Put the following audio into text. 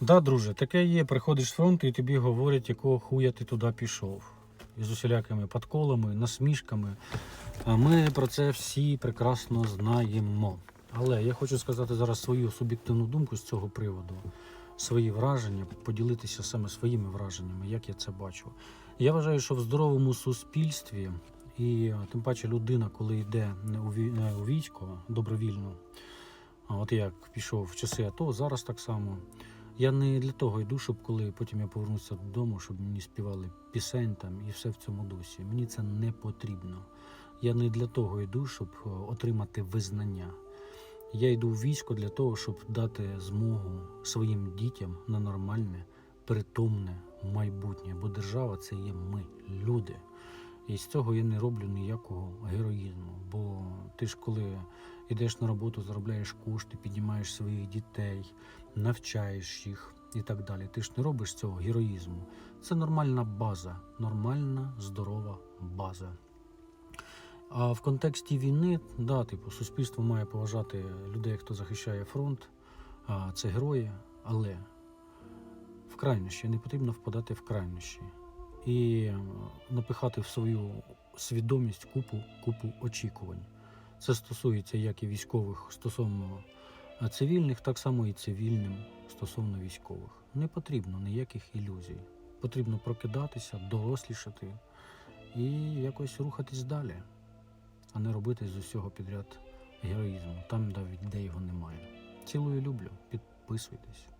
Да, друже, таке є. Приходиш з фронту і тобі говорять, якого хуя ти туди пішов. Із усілякими подколами, насмішками. А ми про це всі прекрасно знаємо. Але я хочу сказати зараз свою суб'єктивну думку з цього приводу, свої враження, поділитися саме своїми враженнями, як я це бачу. Я вважаю, що в здоровому суспільстві, і тим паче людина, коли йде у військо добровільно, от як пішов в часи АТО, зараз так само. Я не для того йду, щоб коли потім я повернуся додому, щоб мені співали пісень там і все в цьому дусі. Мені це не потрібно. Я не для того йду, щоб е, отримати визнання. Я йду в військо для того, щоб дати змогу своїм дітям на нормальне, притомне майбутнє. Бо держава це є ми, люди. І з цього я не роблю ніякого героїзму. Бо ти ж коли йдеш на роботу, заробляєш кошти, піднімаєш своїх дітей, навчаєш їх і так далі. Ти ж не робиш цього героїзму. Це нормальна база, нормальна, здорова база. А в контексті війни, да, типу, суспільство має поважати людей, хто захищає фронт, це герої, але в крайнощі не потрібно впадати в крайнощі і напихати в свою свідомість купу, купу очікувань. Це стосується як і військових стосовно е, цивільних, так само і цивільним стосовно військових. Не потрібно ніяких ілюзій. Потрібно прокидатися, дорослішати і якось рухатись далі, а не робити з усього підряд героїзму, там, де його немає. Цілую люблю, підписуйтесь.